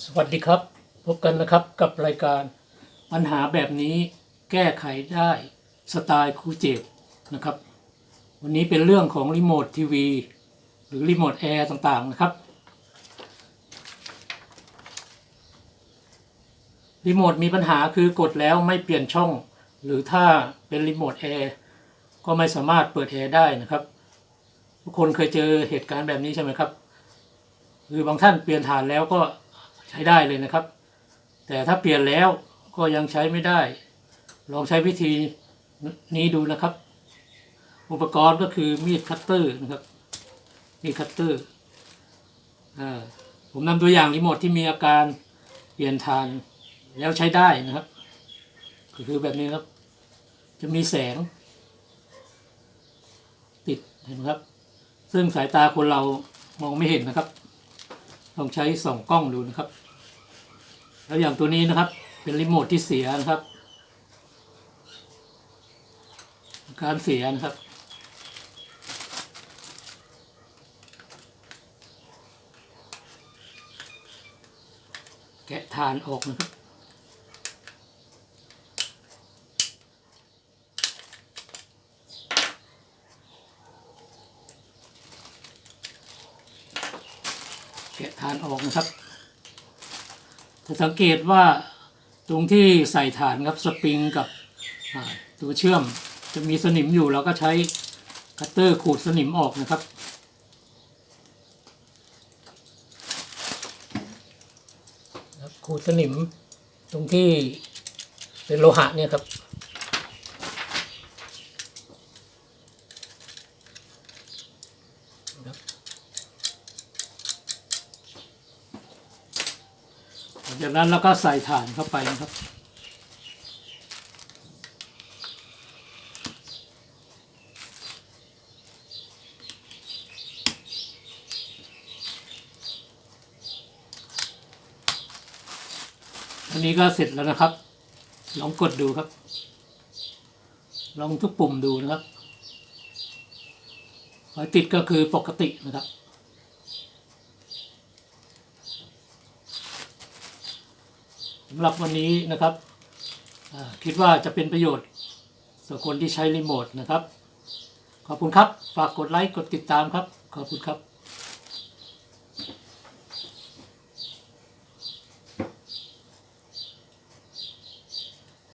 สวัสดีครับ พบกันนะครับกับรายการปัญหาแบบนี้แก้ไขได้สไตล์ครูเจตนะครับ วันนี้เป็นเรื่องของรีโมททีวีหรือรีโมทแอร์ต่างๆนะครับรีโมทมีปัญหาคือกดแล้วไม่เปลี่ยนช่อง หรือถ้าเป็นรีโมทแอร์ก็ไม่สามารถเปิดแอร์ได้นะครับทุกคนเคยเจอเหตุการณ์แบบนี้ใช่ไหมครับ คือบางท่านเปลี่ยนฐานแล้วก็ ใช้ได้เลยนะครับ แต่ถ้าเปลี่ยนแล้วก็ยังใช้ไม่ได้ ลองใช้วิธีนี้ดูนะครับ อุปกรณ์ก็คือมีดคัตเตอร์นะครับมีดคัตเตอร์อผมนำตัวอย่างรีโมทที่มีอาการเปลี่ยนฐานแล้วใช้ได้นะครับก็คือแบบนี้ครับ จะมีแสง ติดเห็นไหมครับ ซึ่งสายตาคนเรามองไม่เห็นนะครับต้องใช้ส่องกล้องดูนะครับ แล้วอย่างตัวนี้นะครับ เป็นรีโมทที่เสียนะครับ การเสียนะครับ แกะฐานออกนะครับแกะฐานออกนะครับ จะสังเกตว่าตรงที่ใส่ฐานครับสปริงกับตัวเชื่อมจะมีสนิมอยู่เราก็ใช้คัตเตอร์ขูดสนิมออกนะครับ ขูดสนิมตรงที่เป็นโลหะเนี่ยครับ ลังจากนั้นเราก็ใส่ถ่านเข้าไปนะครับ อันนี้ก็เสร็จแล้วนะครับ ลองกดดูครับ ลองทุกปุ่มดูนะครับรอยติดก็คือปกตินะครับ สำหรับวันนี้นะครับคิดว่าจะเป็นประโยชน์สำหรับคนที่ใช้รีโมทนะครับ ขอบคุณครับ ฝากกดไลค์ กดติดตามครับ ขอบคุณครับ